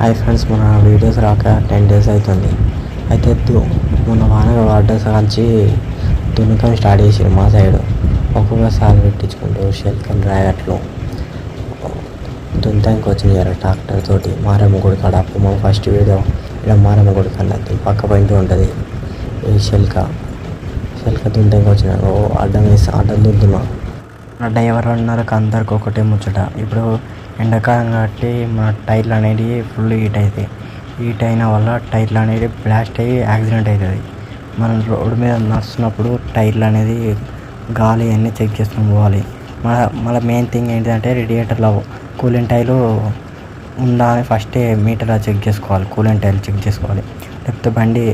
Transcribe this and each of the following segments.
Hi friends మన videos రాక ten days అవుతుంది అయితే మొన్న వాన పడ్డ కాల్చి దున్నకం స్టార్ట్ చేసారు మా సైడ్. ఒక్కొక్క ఒక్కొక్కసారి పెట్టించుకుంటూ షెల్కల్ డ్రాగట్లు దుంతానికి వచ్చింది జర ట్రాక్టర్ తోటి మారమ్మ గుడి కాడ అప్పుడు మా ఫస్ట్ వీడియో. ఇలా మారమ్మ గుడి కన్నది పక్క పాయింట్ ఉంటుంది. ఈ షెల్క షెల్క దుంతానికి వచ్చిన ఓ అడ్డం వేసి అడ్డం దుద్దున్నా అడ్డ అన్నారు అందరికి ఒకటే ముచ్చట. ఇప్పుడు ఎండాకాలం కాబట్టి మన టైర్లు అనేవి ఫుల్ హీట్ అవుతాయి. హీట్ అయిన వల్ల టైర్లు అనేది బ్లాస్ట్ అయ్యి యాక్సిడెంట్ అవుతుంది మనం రోడ్డు మీద నడుస్తున్నప్పుడు టైర్లు అనేది గాలి అన్నీ చెక్ చేసుకొని పోవాలి. మన మన మెయిన్ థింగ్ ఏంటంటే రేడియేటర్లో కూలింగ్ టైలు ఉందా అని ఫస్టే మీటర్లో చెక్ చేసుకోవాలి. కూలింగ్ టైల్ చెక్ చేసుకోవాలి. లేకపోతే బండి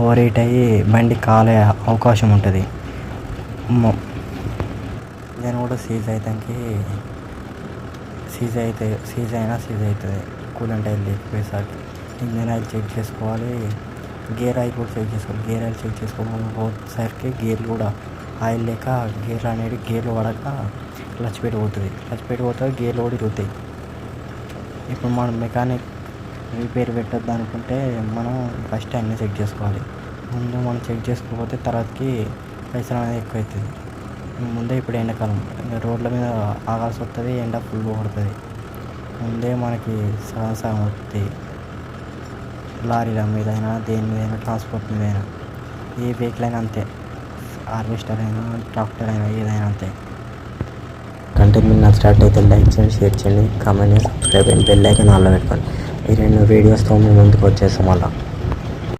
ఓవర్ హీట్ అయ్యి బండి కాలే అవకాశం ఉంటుంది. నేను ఇంజన్ కూడా సీజ్ అవుతానికి సీజ్ అయితే సీజ్ అయినా సీజ్ అవుతుంది. కూలెంట్ ఆయిల్ లేకపోయేసరికి ఇంజన్ ఆయిల్ చెక్ చేసుకోవాలి. గేర్ ఆయిల్ కూడా చెక్ చేసుకోవాలి. గేర్ ఆయిల్ చెక్ చేసుకోకపోసరికి గేర్లు కూడా ఆయిల్ లేక గేర్లు అనేది గేర్లు పడక క్లచ్ పెట్టి పోతుంది క్లచ్ పెట్టి పోతే గేర్లు కూడా ఇరుగుతాయి. ఇప్పుడు మనం మెకానిక్ రిపేర్ పెట్టద్దు అనుకుంటే మనం ఫస్ట్ అన్నీ చెక్ చేసుకోవాలి. ముందు మనం చెక్ చేసుకోకపోతే తర్వాతకి పైసలు అనేది ఎక్కువ అవుతుంది ముందే ఇప్పుడు ఎండాకాలం. రోడ్ల మీద ఆగాల్సి వస్తుంది ఎండ ఫుల్ కొడుతుంది. ముందే మనకి సగం సగం వస్తుంది లారీల మీద అయినా దేని మీద అయినా ట్రాన్స్పోర్ట్ మీద అయినా ఏ వెహికల్ అయినా అంతే. హార్వెస్టర్ అయినా ట్రాక్టర్ అయినా ఏదైనా అంతే. కంటెంట్ మీకు నచ్చినట్లయితే లైక్ చేయండి షేర్ చేయండి కామెంట్ చేయండి సబ్స్క్రైబ్ చేయండి బెల్ ఐకాన్ ఆన్లో పెట్టుకోండి. ఈ రెండు వీడియోస్తో మేము ముందుకు వచ్చేస్తాం అలా